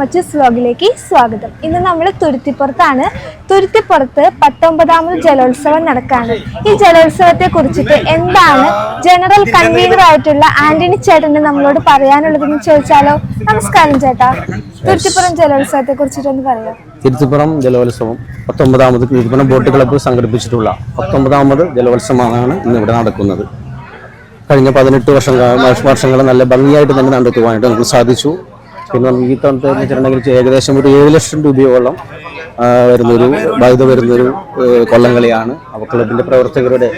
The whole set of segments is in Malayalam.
മച്ചസ് വ്ലോഗിലേക്ക് സ്വാഗതം. ഇന്ന് നമ്മൾ തുരുത്തിപ്പുറത്താണ്. തുരുത്തിപ്പുറത്ത് പത്തൊമ്പതാമത് ജലോത്സവം നടക്കാണ്. ഈ ജലോത്സവത്തെ കുറിച്ചിട്ട് എന്താണ് ജനറൽ കൺവീനർ ആയിട്ടുള്ള ആന്റണി ചേട്ടന് നമ്മളോട് പറയാനുള്ളതെന്ന് ചോദിച്ചാലോ? നമസ്കാരം ചേട്ടാ. തുരുത്തിപ്പുറം ജലോത്സവത്തെ കുറിച്ചിട്ടൊന്ന് പറയാം. തിരുത്തിപ്പുറം ജലോത്സവം പത്തൊമ്പതാമത് തിരുത്തിപ്പുറം ബോട്ട് ക്ലബ്ബ് സംഘടിപ്പിച്ചിട്ടുള്ള പത്തൊമ്പതാമത് ജലോത്സവമാണ് ഇന്ന് ഇവിടെ നടക്കുന്നത്. കഴിഞ്ഞ പതിനെട്ട് വർഷം വർഷങ്ങൾ നല്ല ഭംഗിയായിട്ട് തന്നെ നടത്തുവാനായിട്ട് നമുക്ക് സാധിച്ചു. പിന്നെ നമുക്ക് ഈ തവണത്തെ എന്ന് വെച്ചിട്ടുണ്ടെങ്കിൽ ഏകദേശം ഒരു ഏഴ് ലക്ഷം രൂപയോളം വരുന്നൊരു ബാധ്യത വരുന്നൊരു കൊല്ലങ്കളിയാണ് അപ്പോൾ ക്ലബിന്റെ പ്രവർത്തകരുടെ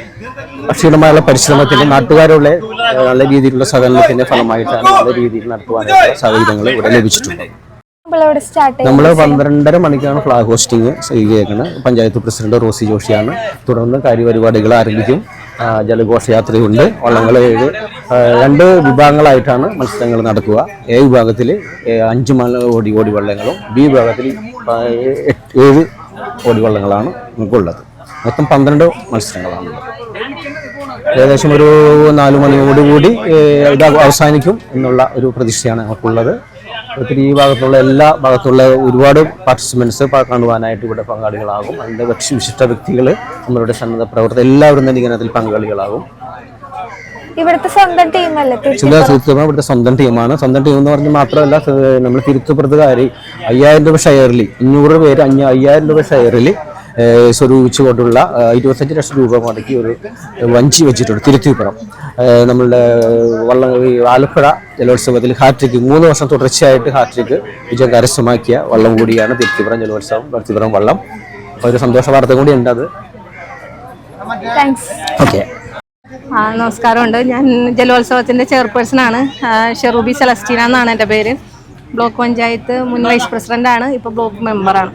അക്ഷീണമായുള്ള പരിശ്രമത്തിന്റെ നാട്ടുകാരുടെ നല്ല രീതിയിലുള്ള സഹകരണത്തിന്റെ ഫലമായിട്ടാണ് നല്ല രീതിയിൽ നടത്തുവാനായിട്ടുള്ള സാഹചര്യങ്ങൾ ഇവിടെ ലഭിച്ചിട്ടുണ്ട് നമ്മൾ പന്ത്രണ്ടര മണിക്കാണ് ഫ്ലാഗ് ഹോസ്റ്റിംഗ് ചെയ്യുകയാണ്. പഞ്ചായത്ത് പ്രസിഡന്റ് റോസി ജോഷിയാണ്. തുടർന്ന് കാര്യപരിപാടികൾ ആരംഭിക്കും. ജലഘോഷയാത്രയുണ്ട് ഏഴ് രണ്ട് വിഭാഗങ്ങളായിട്ടാണ് മത്സരങ്ങൾ നടക്കുക. എ വിഭാഗത്തിൽ അഞ്ച് മല ഓടി ഓടി വള്ളങ്ങളും ബി വിഭാഗത്തിൽ ഏഴ് ഓടി വള്ളങ്ങളാണ് നമുക്കുള്ളത്. മൊത്തം പന്ത്രണ്ട് മത്സരങ്ങളാണ് ഏകദേശം ഒരു നാലു മണിയോടുകൂടി ഇത് അവസാനിക്കും എന്നുള്ള ഒരു പ്രതീക്ഷയാണ് നമുക്കുള്ളത്. ഒത്തിരി ഈ ഭാഗത്തുള്ള എല്ലാ ഭാഗത്തുള്ള ഒരുപാട് പാർട്ടിസിപ്പൻസ് കാണുവാനായിട്ട് ഇവിടെ പങ്കാളികളാകും. അതിന്റെ കക്ഷി വിശിഷ്ട വ്യക്തികൾ നമ്മളുടെ സന്നദ്ധ പ്രവർത്തകർ എല്ലാവരും തന്നെ ഇങ്ങനെ അതിൽ പങ്കാളികളാകും. ഇവിടുത്തെ സ്വന്തം ടീമല്ലേ ചില തിരുത്തുപുറം ഇവിടുത്തെ സ്വന്തം ടീമാണ് സ്വന്തം ടീം എന്ന് പറഞ്ഞാൽ മാത്രമല്ല നമ്മൾ തിരുത്തുപുറത്തുകാരി അയ്യായിരം രൂപ ഷെയറിൽ അഞ്ഞൂറ് പേര് അഞ്ഞ അയ്യായിരം രൂപ ഷെയറിൽ സ്വരൂപിച്ചുകൊണ്ടുള്ള ഇരുപത്തഞ്ച് ലക്ഷം രൂപ മുടക്കി ഒരു വഞ്ചി വെച്ചിട്ടുണ്ട് തിരുത്തിപ്പുറം. നമ്മളുടെ വള്ളം ആലപ്പുഴ ജലോത്സവത്തിൽ ഹാട്രിക്ക് മൂന്ന് വർഷം തുടർച്ചയായിട്ട് ഹാട്രിക്ക് വിജയം കരസ്ഥമാക്കിയ വള്ളം കൂടിയാണ് തിരുത്തിപ്പുറം ജലോത്സവം തിരുത്തിപ്പുറം വള്ളം. ഒരു സന്തോഷ വാർത്ത കൂടി ഉണ്ട് അത് ഓക്കെ ആ, നമസ്കാരമുണ്ട്. ഞാൻ ജലോത്സവത്തിന്റെ ചെയർപേഴ്സൺ ആണ് ഷെറൂബി സെലസ്റ്റീന എന്നാണ് എന്റെ പേര്. ബ്ലോക്ക് പഞ്ചായത്ത് മുൻ വൈസ് പ്രസിഡന്റാണ് ഇപ്പോൾ ബ്ലോക്ക് മെമ്പറാണ്.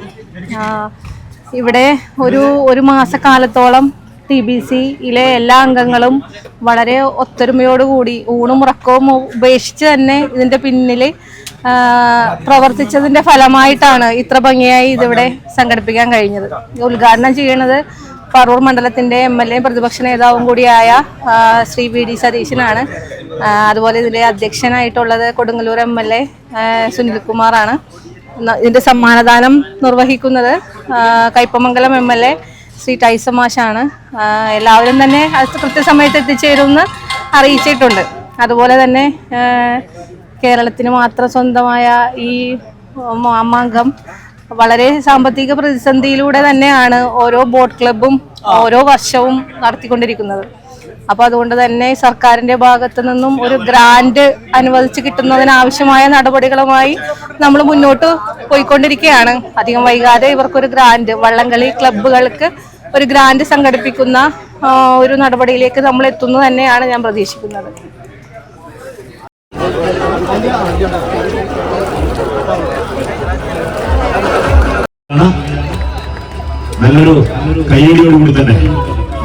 ഇവിടെ ഒരു ഒരു മാസക്കാലത്തോളം ടി ബി സിയിലെ എല്ലാ അംഗങ്ങളും വളരെ ഒത്തൊരുമയോടുകൂടി ഊണും ഉറക്കവും ഉപേക്ഷിച്ച് തന്നെ ഇതിന്റെ പിന്നിൽ പ്രവർത്തിച്ചതിന്റെ ഫലമായിട്ടാണ് ഇത്ര ഭംഗിയായി ഇതിവിടെ സംഘടിപ്പിക്കാൻ കഴിഞ്ഞത്. ഉദ്ഘാടനം ചെയ്യണത് പറവൂർ മണ്ഡലത്തിന്റെ എം എൽ എ പ്രതിപക്ഷ നേതാവും കൂടിയായ ശ്രീ വി ഡി സതീശനാണ്. അതുപോലെ ഇതിലെ അധ്യക്ഷനായിട്ടുള്ളത് കൊടുങ്ങല്ലൂർ എം എൽ എ സുനിൽകുമാറാണ്. ഇതിന്റെ സമ്മാനദാനം നിർവഹിക്കുന്നത് Kaipamangalam Kaipamangalam M L A Shri ടൈസ മാഷാണ്. എല്ലാവരും തന്നെ അത് കൃത്യസമയത്ത് എത്തിച്ചേരുമെന്ന് അറിയിച്ചിട്ടുണ്ട്. അതുപോലെ തന്നെ കേരളത്തിന് മാത്രം സ്വന്തമായ ഈ മാമാങ്കം വളരെ സാമ്പത്തിക പ്രതിസന്ധിയിലൂടെ തന്നെയാണ് ഓരോ ബോട്ട് ക്ലബും ഓരോ വർഷവും നടത്തിക്കൊണ്ടിരിക്കുന്നത്. അപ്പൊ അതുകൊണ്ട് തന്നെ സർക്കാരിന്റെ ഭാഗത്തു നിന്നും ഒരു ഗ്രാന്റ് അനുവദിച്ച് കിട്ടുന്നതിനാവശ്യമായ നടപടികളുമായി നമ്മൾ മുന്നോട്ട് പോയിക്കൊണ്ടിരിക്കുകയാണ്. അധികം വൈകാതെ ഇവർക്കൊരു ഗ്രാന്റ് വള്ളംകളി ക്ലബുകൾക്ക് ഒരു ഗ്രാന്റ് സംഘടിപ്പിക്കുന്ന ഒരു നടപടിയിലേക്ക് നമ്മൾ എത്തുന്നു തന്നെയാണ് ഞാൻ പ്രതീക്ഷിക്കുന്നത്. നല്ലൊരു കയ്യടിയോടുകൂടി തന്നെ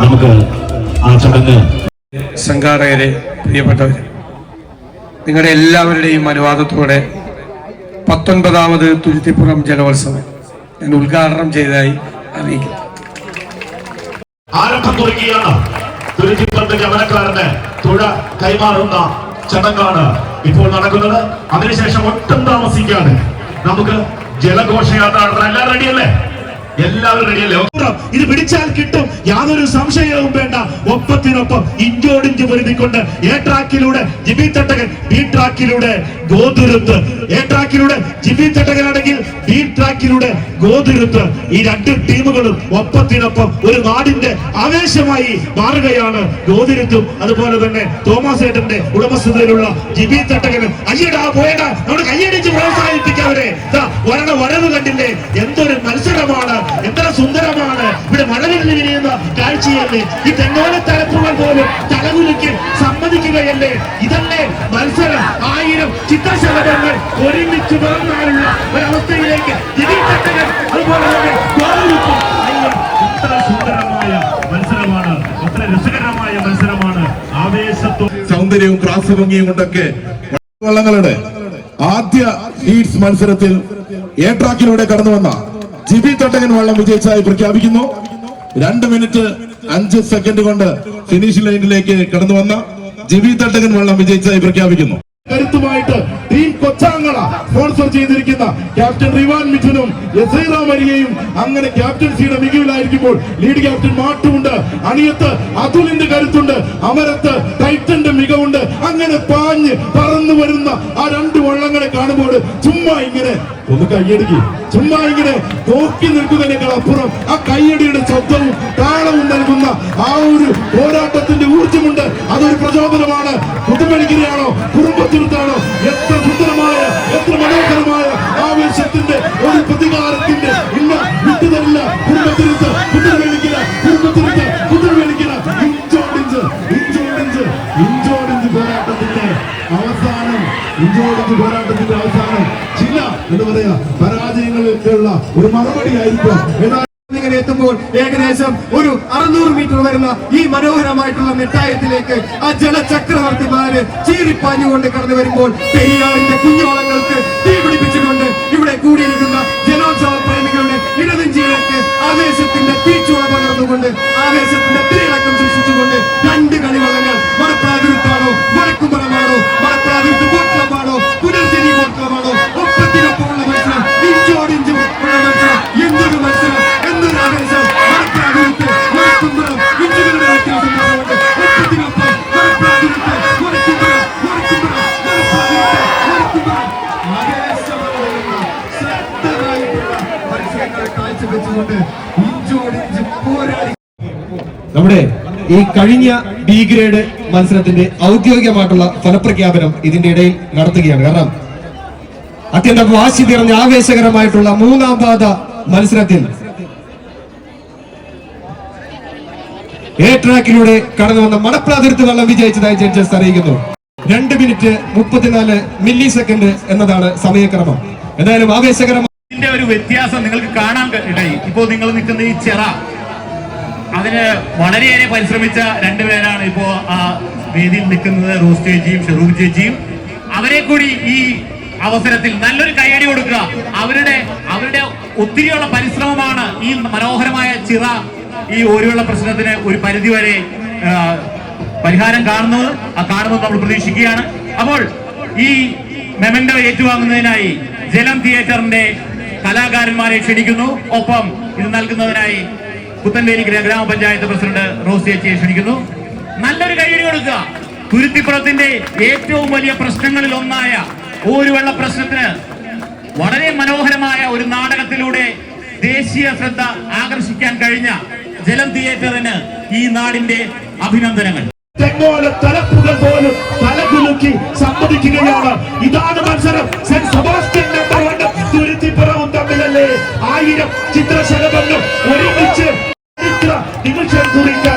നമുക്ക് ആ ചടങ്ങ് സംഘാടകരെ പ്രിയപ്പെട്ടവർ നിങ്ങളുടെ എല്ലാവരുടെയും അനുവാദത്തോടെ പത്തൊൻപതാമത് തുരുത്തിപ്പുറം ജലോത്സവം ഞാൻ ഉദ്ഘാടനം ചെയ്തതായി അറിയിക്കുന്നു. ആരംഭം തുടങ്ങിയാണ് തുരുത്തിപ്പുറത്തെ യമനക്കാരന് തുഴ കൈമാറുന്ന ചടങ്ങാണ് ഇപ്പോൾ നടക്കുന്നത്. അതിനുശേഷം ഒട്ടും താമസിക്കാതെ നമുക്ക് ജലഘോഷയാത്ര നടത്താൻ എല്ലാവരും റെഡിയല്ലേ എല്ലാവരും റെഡിയല്ലേ ഇത് പിടിച്ചാൽ കിട്ടും. യാതൊരു സംശയവും വേണ്ട. ഒപ്പത്തിനൊപ്പം ഇഞ്ചോടിഞ്ച് പൊരുതിക്കൊണ്ട് എ ട്രാക്കിലൂടെ ജിബി തട്ടകൻ ബി ട്രാക്കിലൂടെ ഗോതുരുത്ത്. എ ട്രാക്കിലൂടെ ജിബി തട്ടകനാണെങ്കിൽ ബി ട്രാക്കിലൂടെ ഗോതുരുത്ത്. ഈ രണ്ട് ടീമുകളും ഒപ്പത്തിനൊപ്പം ഒരു നാടിന്റെ ആവേശമായി മാറുകയാണ് ഗോതിരുത്തും. അതുപോലെ തന്നെ തോമസ് ഏട്ടന്റെ ഉടമസ്ഥതയിലുള്ള ജിബി തട്ടകനും. അയ്യടാ പോയടാ. നമ്മുടെ കയ്യടിച്ച് പ്രോത്സാഹിപ്പിക്കാവരെ വരണ വരവ് കണ്ടില്ലേ? എന്തൊരു മത്സരമാണ് കാഴ്ചയല്ലേ ഈ തെങ്ങോല തലപ്പുകൾ പോലും തലകുലുക്കി സമ്മതിക്കുകയല്ലേ? ഇതല്ലേ മത്സരം. ആയിരം ചിത്രശലഭങ്ങൾ ഒരുമിച്ച് തുറന്നാലുള്ള ഒരവസ്ഥയിലേക്ക് തട്ടകൻ അതുപോലെ തന്നെ അയ്യോ സുന്ദരമായ മത്സരമാണ്. എത്ര രസകരമായ മത്സരമാണ്. ആവേശത്തോ സൗന്ദര്യവും ക്രാസഭംഗിയും കൊണ്ടൊക്കെ വള്ളങ്ങളുടെ ആദ്യ ഹീറ്റ്സ് മത്സരത്തിൽ എ ട്രാക്കിലൂടെ കടന്നു വന്ന ജിബി തട്ടകൻ വള്ളം വിജയിച്ചതായി പ്രഖ്യാപിക്കുന്നു. രണ്ട് മിനിറ്റ് അഞ്ച് സെക്കൻഡ് കൊണ്ട് ഫിനിഷ് ലൈനിലേക്ക് കടന്നു വന്ന ജിബി തട്ടകൻ വള്ളം വിജയിച്ചതായി പ്രഖ്യാപിക്കുന്നു. കരുത്തുമായിട്ട് കൊച്ചി സ്പോൺസർ ചെയ്തിരിക്കുന്ന ക്യാപ്റ്റൻ റിവാൻ മിഥുനും യസൈറ മരിയയും. അങ്ങനെ ക്യാപ്റ്റൻസിയുടെ മികവിലായിരിക്കുമ്പോൾ ലീഡ് ക്യാപ്റ്റൻ മാട്ടുമുണ്ട്. അണിയത്ത് അതുലിന്റെ കരുത്തുണ്ട്. അമരത്ത് ടൈറ്റന്റെ മികവുണ്ട്. അങ്ങനെ പാഞ്ഞ് പറന്നു വരുന്ന ആ രണ്ട് വള്ളങ്ങളെ കാണുമ്പോൾ ചുമ്മാ ഇങ്ങനെ ഒന്ന് കൈയടിക്ക്. ചുമ്മാ ഇങ്ങനെ നോക്കി നിൽക്കുന്നതിനേക്കാൾ അപ്പുറം ആ കൈയടിയുടെ ശബ്ദവും താളവും നൽകുന്ന ആ ഒരു പോരാട്ടത്തിന്റെ ഊർജമുണ്ട് അതൊരു പ്രചോദനമാണ്. പുതുമണിക്കരയാണോ കുടുംബത്തിരുത്താണോ? എത്ര സുന്ദരമായ എത്ര മനോഹരമായ ആവേശത്തിന്റെ ഒരു പ്രതികാരത്തിന്റെ ഇല്ല വിട്ടുതരില്ല കുടുംബത്തിരുത്ത് കുതിരവേലിക്കില്ല കുടുംബത്തിരുത്ത് കുതിരവേലിക്കില്ല ഇഞ്ചോടിഞ്ച് ഇഞ്ചോടിഞ്ച് ഇഞ്ചോടിഞ്ച് പോരാട്ടത്തിന്റെ അവസാനം ഇഞ്ചോടിഞ്ച് പോരാട്ടത്തിന്റെ അവസാനം. ചില എന്ന് പറയാ പരാജയങ്ങൾക്കുള്ള ഒരു മറുപടി ആയിരിക്കും എന്നാൽ ഇങ്ങനെ എത്തുമ്പോൾ ഏകദേശം ഒരു അറുന്നൂറ് മീറ്റർ വരുന്ന ഈ മനോഹരമായിട്ടുള്ള നെട്ടായത്തിലേക്ക് ആ ജലചക്രവർത്തിമാര് ചീറിപ്പാഞ്ഞുകൊണ്ട് കടന്നു വരുമ്പോൾ പെരിയാറിന്റെ കുഞ്ഞോളങ്ങൾക്ക് നമ്മുടെ ഈ കഴിഞ്ഞ ബി ഗ്രേഡ് മത്സരത്തിന്റെ ഔദ്യോഗികമായിട്ടുള്ള ഫലപ്രഖ്യാപനം ഇതിന്റെ ഇടയിൽ നടത്തുകയാണ്. കാരണം അത്യന്തം വാശി നിറഞ്ഞ ആവേശകരമായിട്ടുള്ള മൂന്നാം പാത മത്സരത്തിൽ എ ട്രാക്കിലൂടെ കടന്നു വന്ന മണപ്രാതിർത്ത് വള്ളം വിജയിച്ചതായി ജഡ്ജസ് അറിയിക്കുന്നു. രണ്ട് മിനിറ്റ് മുപ്പത്തിനാല് മില്ലി സെക്കൻഡ് എന്നതാണ് സമയക്രമം. എന്തായാലും ആവേശകരമായ ഒരു വ്യത്യാസം നിങ്ങൾക്ക് കാണാൻ ഇടയി ഇപ്പോൾ നിങ്ങൾ നിൽക്കുന്ന ഈ ചിറ അതിന് വളരെയേറെ പരിശ്രമിച്ച രണ്ടുപേരാണ് ഇപ്പോ ആ വേദിയിൽ നിൽക്കുന്നത് റോസ് ചേച്ചിയും ഷെറൂബ് ചേച്ചിയും. അവരെ കൂടി ഈ അവസരത്തിൽ നല്ലൊരു കൈയടി കൊടുക്കുക. അവരുടെ അവരുടെ ഒത്തിരിയുള്ള പരിശ്രമമാണ് ഈ മനോഹരമായ ചിറ ഈ ഓരിയുള്ള പ്രശ്നത്തിന് ഒരു പരിധി വരെ പരിഹാരം കാണുന്നത്. ആ കാണുന്നത് നമ്മൾ പ്രതീക്ഷിക്കുകയാണ്. അപ്പോൾ ഈ മെമന്റോ ഏറ്റുവാങ്ങുന്നതിനായി ജലം തിയേറ്ററിന്റെ കലാകാരന്മാരെ ക്ഷണിക്കുന്നു. ഒപ്പം ഇത് നൽകുന്നതിനായി പുത്തൻവേലി ഗ്രാ- ഗ്രാമപഞ്ചായത്ത് പ്രസിഡന്റ് റോസി എച്ചിയെ ക്ഷണിക്കുന്നു. നല്ലൊരു കൈയ്യടി കൊടുക്കുക. തുരുത്തിപ്പുറത്തിന്റെ ഏറ്റവും വലിയ പ്രശ്നങ്ങളിൽ ഒന്നായ ഊരുവെള്ള പ്രശ്നത്തിന് വളരെ മനോഹരമായ ഒരു നാടകത്തിലൂടെ ദേശീയ ശ്രദ്ധ ആകർഷിക്കാൻ കഴിഞ്ഞ ജലം തിയേറ്ററിന് ഈ നാടിന്റെ അഭിനന്ദനങ്ങൾ. തെങ്ങോല തലപ്പുകൾ സമ്മതിക്കുകയാണ് ഇതാണ് മത്സരം. സെന്റ് സെബാസ്റ്റ്യൻ നമ്പർ വൺ തുരുത്തിപ്പുറവും തമ്മിലല്ലേ? ആയിരം ചിത്രശലഭങ്ങൾ ഒരുമിച്ച് itu jangan curiga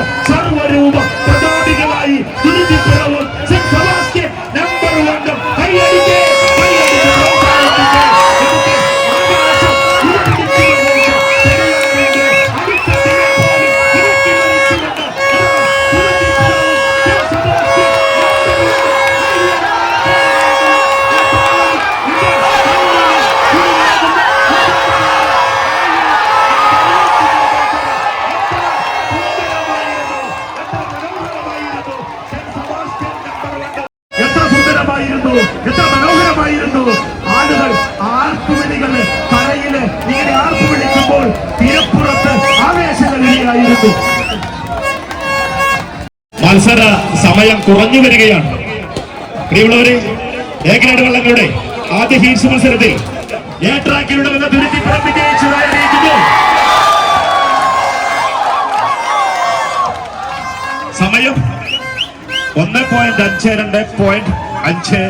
കുറഞ്ഞു വരികയാണ്. പ്രിയമുള്ളവരെ എ ഗ്രേഡ് വള്ളങ്ങളുടെ ആദ്യ ഹീറ്റ്സ് മത്സരത്തിൽ എ ട്രാക്കിലൂടെ വന്ന തുരുത്തിപ്പുറം സമയം ഒന്ന് പോയിന്റ് അഞ്ച് രണ്ട് പോയിന്റ് അഞ്ച്.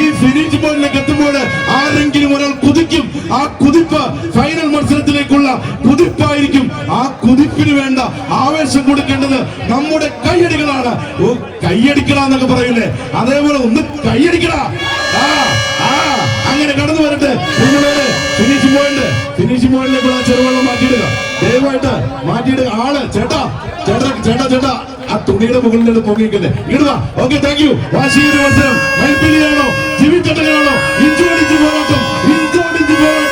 ഈ ഫിനിഷ് പോയിന്റിലേക്ക് എത്തുമ്പോൾ ആരെങ്കിലും ഒരാൾ കുതിക്കും. ആ കുതിപ്പ് ഫൈനൽ മത്സരത്തിലേക്കുള്ള കുതിപ്പായിരിക്കും ആ കുതിപ്പിന് വേണ്ട ആവേശം കൊടുക്കേണ്ടത് നമ്മുടെ കൈയടികളാണ് ഓ കൈയടിക്കട എന്നൊക്കെ പറയില്ലേ അതേപോലെ ഒന്ന് കൈയടിക്കട അങ്ങനെ കടന്നു വരട്ടെ ഫിനിഷ് പോയിന്റ് ഫിനിഷ് പോയിന്റിലേക്കുള്ള ചെറുവെള്ളം മാറ്റിയിടുക ദയവായിട്ട് മാറ്റിയിടുക ആൾ ചേട്ടാ ചേട്ടാ ചേട്ടാ ചേട്ടാ ആ തുണിയുടെ മുകളിൽ പൊങ്ങിക്കല്ലേ ഇടുക ഓക്കെ താങ്ക് യു വാശിയുടെ മത്സരം മൈപ്പിലിയാണോ ജീവിച്ചട്ടകളാണോ പോരാട്ടം ഇഞ്ചോടിഞ്ച് പോരാട്ടം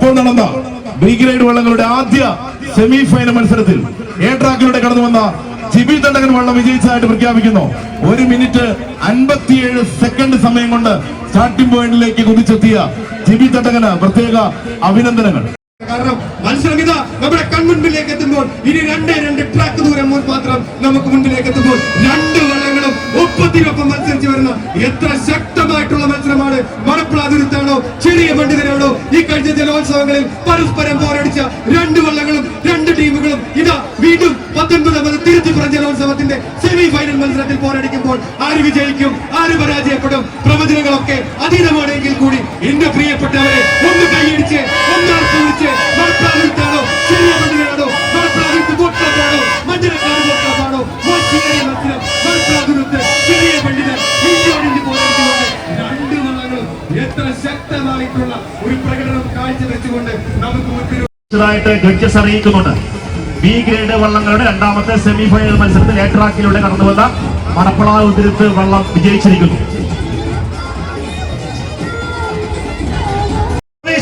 ഇപ്പോൾ നടന്ന ബി ഗ്രേഡ് വള്ളങ്ങളുടെ ആദ്യ സെമി ഫൈനൽ മത്സരത്തിൽ എ ട്രാക്കിലൂടെ കടന്നു വന്ന ചിബി തണ്ടകൻ വള്ളം വിജയിച്ചതായിട്ട് പ്രഖ്യാപിക്കുന്നു. ഒരു മിനിറ്റ് അൻപത്തിയേഴ് സെക്കൻഡ് സമയം കൊണ്ട് സ്റ്റാർട്ടിംഗ് പോയിന്റിലേക്ക് കുതിച്ചെത്തിയ ജിബി തണ്ടകന് പ്രത്യേക അഭിനന്ദനങ്ങൾ. കാരണം മത്സരം ഇതാ നമ്മുടെ കൺമുൻപിലേക്ക് എത്തുമ്പോൾ ഇനി രണ്ട് രണ്ട് ട്രാക്ക് ദൂരം മാത്രം നമുക്ക് മുൻപിലേക്ക് എത്തുമ്പോൾ രണ്ട് വള്ളങ്ങളും ഒപ്പത്തിനൊപ്പം മത്സരിച്ചു വരുന്ന എത്ര ശക്തമായിട്ടുള്ള മത്സരമാണ് മണപ്പുളാതുരുത്താണോ ചെറിയ പണ്ഡിതനാണോ ഈ കഴിഞ്ഞ ജലോത്സവങ്ങളിൽ പരസ്പരം പോരടിച്ച രണ്ട് വള്ളങ്ങളും രണ്ട് ടീമുകളും ഇതാ വീണ്ടും പത്തൊൻപതാമത് തിരുത്തിപ്പുറം ജലോത്സവത്തിന്റെ സെമി ഫൈനൽ മത്സരത്തിൽ പോരടിക്കുമ്പോൾ ആര് വിജയിക്കും ആര് പരാജയപ്പെടും? പ്രവചനങ്ങളൊക്കെ അതീതമാണെങ്കിൽ കൂടി എന്റെ പ്രിയപ്പെട്ടവരെ കാഴ്ചവെച്ചുകൊണ്ട് നമുക്ക് ായിട്ട് ജഡ്ജസ് അറിയിക്കുന്നുണ്ട്. ബി ഗ്രേഡ് വള്ളങ്ങളുടെ രണ്ടാമത്തെ സെമിഫൈനൽ മത്സരത്തിൽ ഏട്രാക്കിലൂടെ നടന്നുവന്ന കടന്നു വന്ന മണപ്പള ഉതിരത്ത് വള്ളം വിജയിച്ചിരിക്കുന്നു.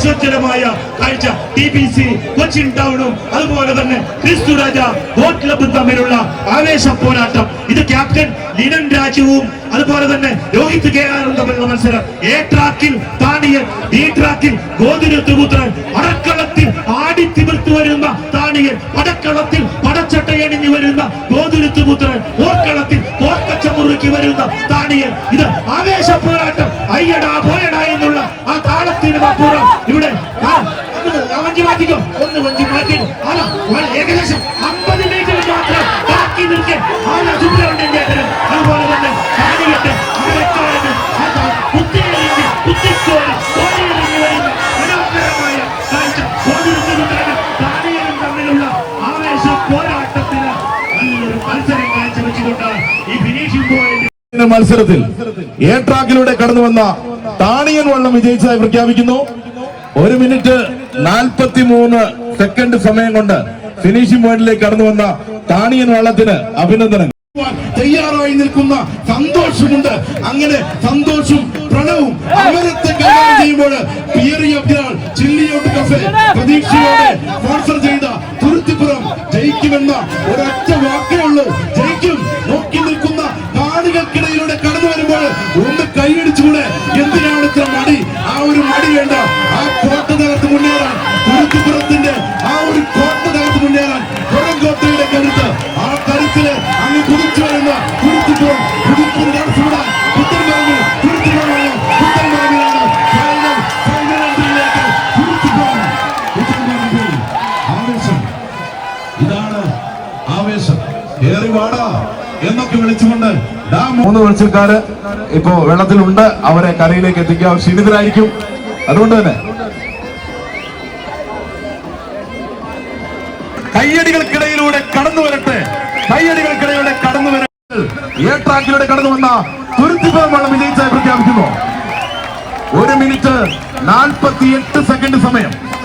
ആവേശോജ്വലമായ കാഴ്ച ടി ബി സി കൊച്ചിൻ ടൗണും അതുപോലെ തന്നെ ക്രിസ്തു രാജ ബോട്ട് ക്ലബും തമ്മിലുള്ള ആവേശ പോരാട്ടം. ഇത് ക്യാപ്റ്റൻ ലിനൻ രാജുവും അതുപോലെ തന്നെ രോഹിത് കെ ആറും തമ്മിലുള്ള മത്സരം. എ ട്രാക്കിൽ താണിയൻ ബി ട്രാക്കിൽ ഗോതിരത്തുപുത്രൻ അടക്കളത്തിൽ ആടിത്തിമിർത്തു വരുന്ന താണിയൻ പടക്കളത്തിൽ പടച്ചട്ടയണിഞ്ഞു വരുന്ന ഗോതിരത്തുപുത്രൻ ഓർക്കളത്തിൽ ഓർക്കച്ച മുറുക്കി വരുന്ന താണിയൻ. ഇത് ആവേശ പോരാട്ടം. അയ്യടാ പോയടാ എന്നുള്ള ആ താളത്തിന് ഇവിടെ. ഒന്ന് വഞ്ചി മാറ്റി ഏകദേശം അമ്പത് മീറ്റർ മാത്രം ബാക്കി നിൽക്കെ. തമ്മിലുള്ള ഈ ഫിനിഷിംഗ് മത്സരത്തിൽ എ ട്രാക്കിലൂടെ കടന്നു വന്ന താണിയൻ വള്ളം വിജയിച്ചതായി പ്രഖ്യാപിക്കുന്നു. ഒരു മിനിറ്റ് നാൽപ്പത്തി മൂന്ന് സെക്കൻഡ് സമയം കൊണ്ട് ഫിനിഷിംഗ് പോയിന്റിലേക്ക് കടന്നു വന്ന താണിയൻ വള്ളത്തിന് അഭിനന്ദനങ്ങൾ. തയ്യാറായി നിൽക്കുന്ന സന്തോഷമുണ്ട്. അങ്ങനെ സന്തോഷം പ്രണവും അമരത്തെ കൈകാര്യം ചെയ്യുമ്പോൾ പിയറി അബ്ദാൾ ചില്ലിയോട്ട് കഫേ പ്രതീക്ഷയോടെ സ്പോൺസർ ചെയ്ത തുരുത്തിപ്പുറം ജയിക്കുമെന്ന ഒരൊറ്റ വാക്കേ ഉള്ളൂ. ജയിക്കും. നോക്കി നിൽക്കുന്ന കാണികൾക്കിടയിലൂടെ കടന്നു വരുമ്പോൾ കൈയടിച്ചുകൂടെ എന്തിനാണ് ഇത്ര മടി? ആ ഒരു മടി വേണ്ട. ആ കോട്ട തകർത്ത് മുന്നേറാൻ. തുരുത്തിപ്പുറത്തിന്റെ ആ ഒരു കോട്ട തകർത്ത് മുന്നേറാൻ. പുറംകോട്ടയുടെ കരുത്ത്. ആ കരുത്തിൽ അങ്ങ് കുതിച്ചു വരുന്ന തുരുത്തിപ്പുറം പുതുപ്പുറം നടത്തിവിടാൻ ഇതാണ് ആവേശം. ഏറി എന്നൊക്കെ വിളിച്ചുകൊണ്ട് മൂന്ന് മത്സ്യക്കാര് ഇപ്പോ വെള്ളത്തിലുണ്ട്. അവരെ കരയിലേക്ക് എത്തിക്കുക. അവർ ക്ഷീണിതരായിരിക്കും. അതുകൊണ്ട് തന്നെ കയ്യടികൾക്കിടയിലൂടെ കടന്നു വരട്ടെ. കയ്യടികൾക്കിടയിലൂടെ കടന്നു വരട്ടെ ഏ ട്രാക്കിലൂടെ കടന്നു വന്ന തുരുത്തിപ്പുറം വള്ളം വിജയിച്ചായി പ്രഖ്യാപിക്കുന്നു. ഒരു മിനിറ്റ് നാൽപ്പത്തി എട്ട് സെക്കൻഡ് സമയം.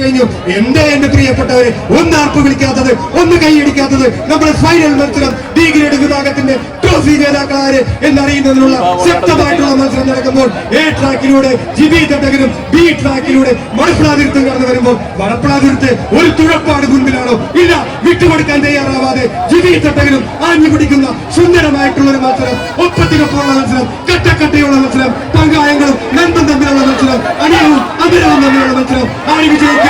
കഴിഞ്ഞു. എന്താ എന്റെ പ്രിയപ്പെട്ടവരെ? ഒന്ന് ആർപ്പ് വിളിക്കാത്തത് ഒന്ന് കൈയടിക്കാത്തത് നമ്മുടെ ഫൈനൽ മത്സരം ഡി ഗ്രേഡ് വിഭാഗത്തിന്റെ ട്രോഫി ജേതാക്കളാര് എന്നറിയുന്നതിനുള്ള ശക്തമായിട്ടുള്ള മത്സരം നടക്കുമ്പോൾ എ ട്രാക്കിലൂടെ ജിബി തട്ടകനും ബി ട്രാക്കിലൂടെ മണപ്പുളാതിരുത്തും കടന്നു വരുമ്പോൾ മണപ്പുളാതിരുത്ത് ഒരു തുഴപ്പാട് മുൻപിലാണോ? ഇല്ല വിട്ടുകൊടുക്കാൻ തയ്യാറാവാതെ ജിബി തട്ടകനും ആഞ്ഞു പിടിക്കുന്ന സുന്ദരമായിട്ടുള്ള ഒരു മത്സരം ഒപ്പത്തിനൊപ്പമുള്ള മത്സരം കട്ടക്കട്ടയുള്ള മത്സരം പങ്കായങ്ങളും നന്ദം തമ്മിലുള്ള മത്സരം അനിയവും അഭിനവും തമ്മിലുള്ള മത്സരം ആര് വിജയിക്കും.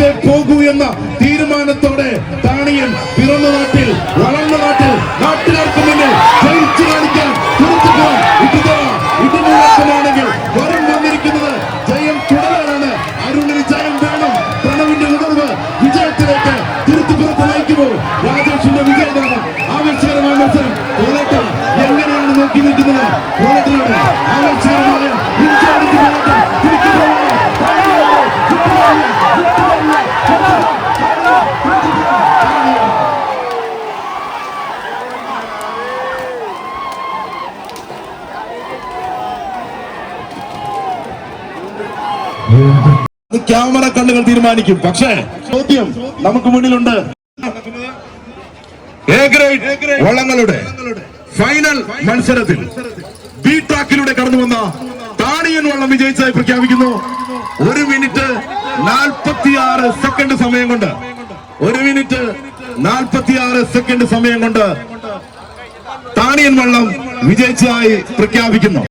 ക്യാമറ കണ്ണുകൾ തീരുമാനിക്കും. പക്ഷേ ചോദ്യം നമുക്ക് മുന്നിലുണ്ട്. എ ഗ്രേഡ് വള്ളങ്ങളുടെ ഫൈനൽ മത്സരത്തിൽ ബി ട്രാക്കിലൂടെ കടന്നു വന്ന താണിയൻ വള്ളം വിജയിച്ചായി പ്രഖ്യാപിക്കുന്നു. ഒരു മിനിറ്റ് നാൽപ്പത്തിയാറ് സെക്കൻഡ് സമയം കൊണ്ട്. ഒരു മിനിറ്റ് നാൽപ്പത്തിയാറ് സെക്കൻഡ് സമയം കൊണ്ട് താണിയൻ വള്ളം വിജയിച്ചതായി പ്രഖ്യാപിക്കുന്നു.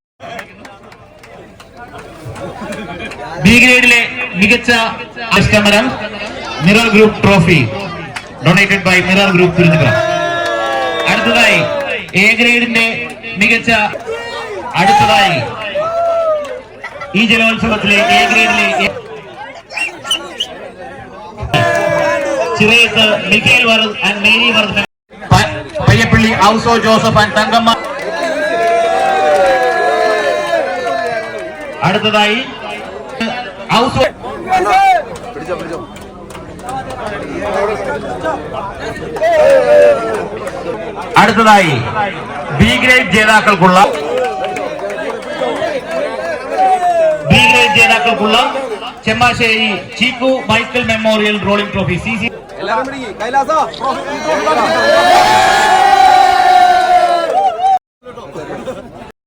ബി ഗ്രേഡിലെ മികച്ച അഷ്ടമരം mirror group trophy donated by mirror group Thiruvananthapuram അടുത്തതായി എ ഗ്രേഡിന്റെ മികച്ച അടുത്തതായി ഈ ജലോത്സവത്തിലെ എ ഗ്രേഡിലെ Chirayath മിഖേൽ വർദ്ധ and Mary വർദ്ധ Payyappilly ഔസോ Joseph and Thankamma. അടുത്തതായി ഔസോ അടുത്തതായി ബി ഗ്രേഡ് ജേതാക്കൾക്കുള്ള B grade ജേതാക്കൾക്കുള്ള Chemmassery Cheekku Michael memorial rolling trophy C C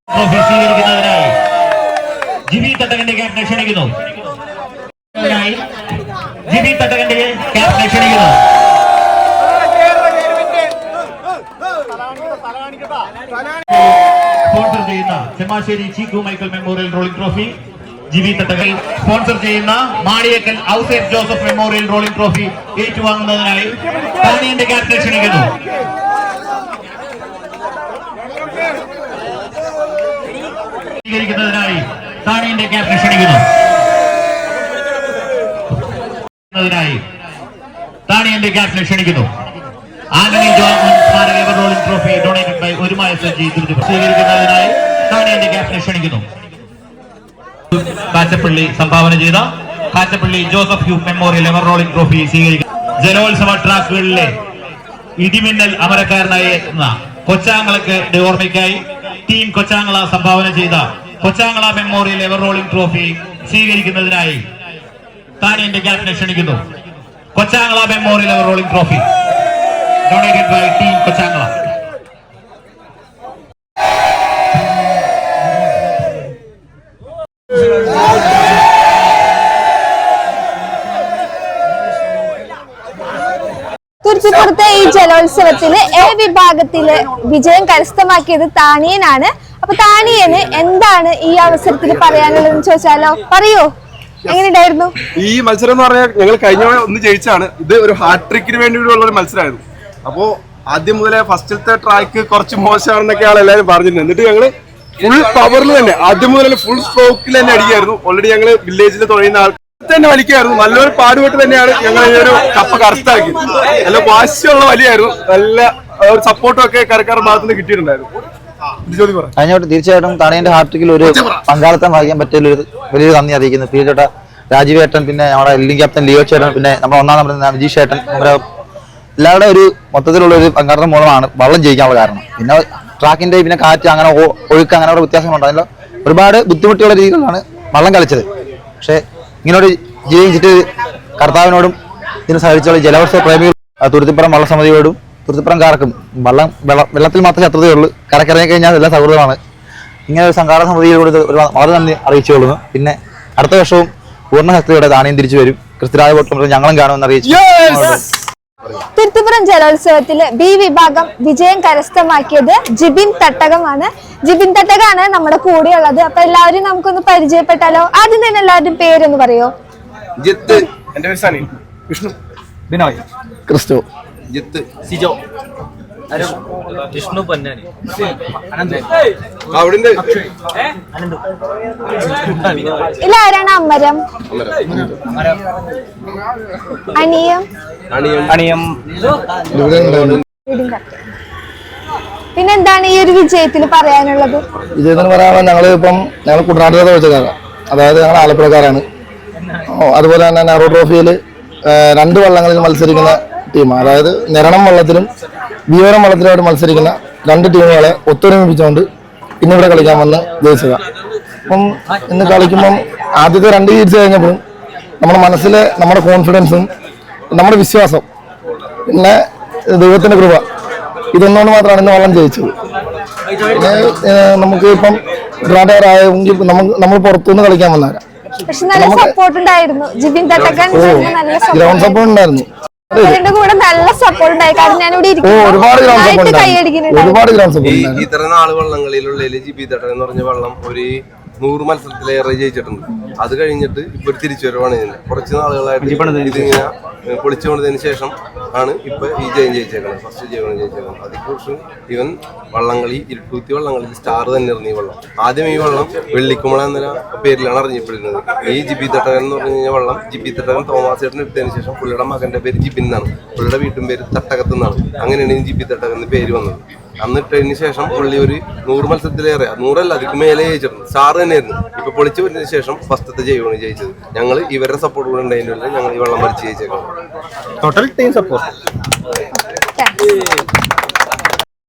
trophy സ്വീകരിക്കുന്നതിനായി Jibi തട്ടകന്റെ ക്യാപ്റ്റൻ ക്ഷണിക്കുന്നു. ജിബി തട്ടകന്റെ ക്യാപ്റ്റനെ ക്ഷണിക്കുന്നു. സ്പോൺസർ ചെയ്യുന്ന Chemmassery Cheekku Michael memorial rolling trophy Jibi തട്ടകൾ sponsor ചെയ്യുന്ന Maliyekkal Ousef Joseph memorial rolling trophy ഏറ്റുവാങ്ങുന്നതിനായി താനിയുടെ ക്യാപ്റ്റനെ ക്ഷണിക്കുന്നു. സ്വീകരിക്കുന്നതിനായി താണിന്റെ ക്യാപ്റ്റനെ ക്ഷണിക്കുന്നു. ായി താണിയന്റെ ക്യാപ്റ്റനെ ക്ഷണിക്കുന്നു. ആന്റണി ജോൺ സ്മാരക ട്രോഫി ഡൊണേറ്റഡ് ബൈ ഒരുമായ തിരുവനന്തപുരം സ്വീകരിക്കുന്നതിനായി താണിയന്റെ ക്യാപ്റ്റനെ ക്ഷണിക്കുന്നു. കാച്ചപ്പള്ളി സംഭാവന ചെയ്ത Kachappilly Joseph U memorial ever rolling trophy സ്വീകരിക്കും. ജലോത്സവ ട്രാക്കുകളിലെ ഇടിമിന്നൽ അമരക്കാരനായി കൊച്ചാങ്ങളക്ക് ഓർമ്മയ്ക്കായി ടീം കൊച്ചാങ്ങള സംഭാവന ചെയ്ത Kochangala memorial ever rolling trophy സ്വീകരിക്കുന്നതിനായി താനിന്റെ ക്യാപ്റ്റനെ ക്ഷണിക്കുന്നു. Kochangala memorial rolling trophy donated by team Kochangala. തുരുത്തിപ്പുറത്തെ ഈ ജലോത്സവത്തിൽ എ വിഭാഗത്തിൽ വിജയം കരസ്ഥമാക്കിയത് താനിയനാണ് അപ്പൊ താനിയന് എന്താണ് ഈ അവസരത്തിൽ പറയാനുള്ളതെന്ന് ചോദിച്ചാലോ? പറയൂ. എങ്ങനെയുണ്ടായിരുന്നു? ഈ മത്സരം എന്ന് പറഞ്ഞാൽ ഞങ്ങൾ കഴിഞ്ഞ ഒന്ന് ജയിച്ചാണ് ഇത് ഒരു ഹാട്രിക്കിന് വേണ്ടിയുള്ള ഒരു മത്സരമായിരുന്നു. അപ്പോ ആദ്യം മുതലേ ഫസ്റ്റത്തെ ട്രാക്ക് കുറച്ച് മോശമാണെന്നൊക്കെയാണ് എല്ലാവരും പറഞ്ഞിരുന്നത്. എന്നിട്ട് ഞങ്ങൾ ഫുൾ പവറിൽ തന്നെ ആദ്യം മുതൽ ഫുൾ സ്ട്രോക്കിൽ തന്നെ അടിക്കായിരുന്നു ഓൾറെഡി ഞങ്ങൾ വില്ലേജിൽ തുഴയുന്ന ആൾ തന്നെ വലിക്കായിരുന്നു നല്ലൊരു പാടുപെട്ട് തന്നെയാണ് ഞങ്ങൾ ഈ ഒരു കപ്പ് കറുത്താക്കിയത് നല്ല വാശിയുള്ള വലിയായിരുന്നു. നല്ല സപ്പോർട്ടും ഒക്കെ കരക്കാർ ഭാഗത്തുനിന്ന് കിട്ടിയിട്ടുണ്ടായിരുന്നു. കഴിഞ്ഞോട്ട് തീർച്ചയായിട്ടും തണയന്റെ ഹാർട്ടിക്കിൽ ഒരു പങ്കാളിത്തം വഹിക്കാൻ പറ്റിയ ഒരു വലിയൊരു നന്ദി അറിയിക്കുന്നു. തീർച്ചയായിട്ടും രാജീവേട്ടൻ രാജീവ് ഏട്ടൻ പിന്നെ നമ്മുടെ എല്ലിംഗ് ക്യാപ്റ്റൻ ലിയോ ചേട്ടൻ പിന്നെ നമ്മുടെ ഒന്നാം നമ്പർ വിജീഷ് ഏട്ടൻ നമ്മുടെ എല്ലാവരുടെ ഒരു മൊത്തത്തിലുള്ള ഒരു പങ്കാളിത്തം മൂലമാണ് വള്ളം ജയിക്കാനുള്ള കാരണം. പിന്നെ ട്രാക്കിന്റെ പിന്നെ കാറ്റ് അങ്ങനെ ഒഴുക്ക് അങ്ങനെ ഒരു വ്യത്യാസങ്ങളുണ്ട് അതിൽ ഒരുപാട് ബുദ്ധിമുട്ടുള്ള രീതികളാണ് വള്ളം കളിച്ചത്. പക്ഷേ ഇങ്ങനൊരു ജയിച്ചിട്ട് കർത്താവിനോടും ഇതിന് സഹകരിച്ചുള്ള ജലവർഷ പ്രേമികൾ തുരുത്തിപ്പുറം വള്ളസമിതിയോടും തുരുത്തിപ്പുറംകാർക്കും വെള്ളം വെള്ളം വെള്ളത്തിൽ മാത്രമേ ശത്രുതയുള്ളൂ കരക്കിറങ്ങി കഴിഞ്ഞാൽ എല്ലാ സൗഹൃദമാണ് ഇങ്ങനെ ഒരു സംഘാടന സമിതിയിലൂടെ ഒരു വളരെ നന്ദി അറിയിച്ചുകൊള്ളുന്നു പിന്നെ അടുത്ത വർഷവും പൂർണ ശക്തിയോടെ ദാനിയും തിരിച്ചു വരും. ക്രിസ്തുരായ വോട്ടും ഞങ്ങളും കാണുമെന്ന് അറിയിച്ചു. തിരുത്തിപ്പുറം ജലോത്സവത്തിൽ ബി വിഭാഗം വിജയം കരസ്ഥമാക്കിയത് ജിബിൻ തട്ടകമാണ്. ജിബിൻ തട്ടകമാണ് നമ്മുടെ കൂടെയുള്ളത്. അപ്പൊ എല്ലാവരും നമുക്കൊന്ന് പരിചയപ്പെട്ടാലോ? ആദ്യം തന്നെ എല്ലാവരുടെയും പേരൊന്ന് പറയോ? ജിത്ത് എന്റെ വിഷ്ണു. ബിനോയ്. ക്രിസ്തു ജിത്ത് സിജോ വിഷ്ണു പൊന്നാനി അവിടെ ഇതിലാരാണ് അമരം അനിയം. അണിയം വീടും പിന്നെന്താണ് ഈ ഒരു വിജയത്തിൽ പറയാനുള്ളത്? വിജയത്തിന് പറയാൻ ഞങ്ങൾ ഇപ്പം ഞങ്ങൾ കുട്ടനാട്ടിലെ തോറ്റക്കാരാണ് അതായത് ഞങ്ങൾ ആലപ്പുഴക്കാരാണ്. ഓ, അതുപോലെ തന്നെ നെഹ്റു ട്രോഫിയിൽ രണ്ട് വള്ളങ്ങളിൽ മത്സരിക്കുന്ന ടീമാണ് അതായത് നിരണം വള്ളത്തിലും വിയോരം വള്ളത്തിലുമായിട്ട് മത്സരിക്കുന്ന രണ്ട് ടീമുകളെ ഒത്തൊരുമിപ്പിച്ചുകൊണ്ട് ഇന്നിവിടെ കളിക്കാൻ വന്ന് ജയിച്ചത് അപ്പം ഇന്ന് കളിക്കുമ്പം ആദ്യത്തെ രണ്ട് ഹീറ്റ്സ് കഴിഞ്ഞപ്പോഴും നമ്മുടെ മനസ്സിലെ നമ്മുടെ കോൺഫിഡൻസും നമ്മുടെ വിശ്വാസം പിന്നെ ദൈവത്തിന്റെ കൃപ ഇതൊന്നുകൊണ്ട് മാത്രമാണ് ഇന്ന് വള്ളം ജയിച്ചത്. പിന്നെ നമുക്ക് ഇപ്പം ഗ്രാൻഡാറായെങ്കിൽ നമുക്ക് നമ്മൾ പുറത്തുനിന്ന് കളിക്കാൻ വന്നവരാ. പക്ഷെ നല്ല സപ്പോർട്ട് ഉണ്ടായിരുന്നു. ജിബിൻ തട്ടക്കൻ നല്ല ഗ്രൗണ്ട് സപ്പോർട്ട് ഉണ്ടായിരുന്നു. ഇതിന്റെ കൂടെ നല്ല സപ്പോർട്ട് ഉണ്ടായി. കാരണം ഞാൻ ഇവിടെ ഒരുപാട് ഗ്രാം സപ്പോർട്ട് ഇത്ര നാല് വള്ളങ്ങളിലുള്ള ജി ബി തട്ടൻ എന്ന് പറഞ്ഞ വെള്ളം ഒരു നൂറ് മത്സരത്തിലേറെ ജയിച്ചിട്ടുണ്ട്. അത് കഴിഞ്ഞിട്ട് ഇപ്പൊ ഒരു തിരിച്ചുവരവാണ് ഇതിന് കുറച്ച് നാളുകളായിട്ട് ഇതിങ്ങനെ പൊളിച്ചുകൊണ്ടതിന് പൊളിച്ചു കൊണ്ടതിന് ശേഷം ആണ് ഇപ്പൊ ഈ ജയം ജയിച്ചേക്കുന്നത് ഫസ്റ്റ് ജയം ജയിച്ചേക്കുന്നത് അതിനെക്കുറിച്ച് ഇവൻ വള്ളംകളി ഇരുട്ടൂത്തി വള്ളംകളി സ്റ്റാർ തന്നെ ഇറങ്ങി ഈ വള്ളം. ആദ്യം ഈ വള്ളം വെള്ളിക്കുമള എന്ന പേരിലാണ് അറിഞ്ഞപ്പെടുന്നത് ഈ ജിബി തട്ടകൻ എന്ന് പറഞ്ഞു കഴിഞ്ഞാൽ വള്ളം ജിബി തട്ടകൻ തോമാസ് ചേട്ടൻ എടുത്തതിന് ശേഷം പുള്ളിയുടെ മകന്റെ പേര് ജിബിൻ എന്നാണ്. പുള്ളിയുടെ വീട്ടും പേര് തട്ടകത്ത് എന്നാണ്. അങ്ങനെയാണ് ഈ ജിബി തട്ടകൻ എന്ന് പേര് വന്നത്. അന്ന് ഇട്ടതിന് ശേഷം പുള്ളി ഒരു നൂറ് മത്സരത്തിലേറെ നൂറല്ല അതിക്ക് മേലെ ജയിച്ചിരുന്നു. സാറ് തന്നെയായിരുന്നു. ഇപ്പൊ പൊളിച്ചു വരുന്നതിന് ശേഷം ഫസ്റ്റത്തെ ജൈവമാണ് ജയിച്ചത്. ഞങ്ങൾ ഇവരുടെ സപ്പോർട്ട് കൂടെ ഉണ്ടായതിനുള്ള ഞങ്ങൾ ഈ വെള്ളം മരിച്ച് ജയിച്ചേക്കാം ടോട്ടൽ ടീം സപ്പോർട്ട്.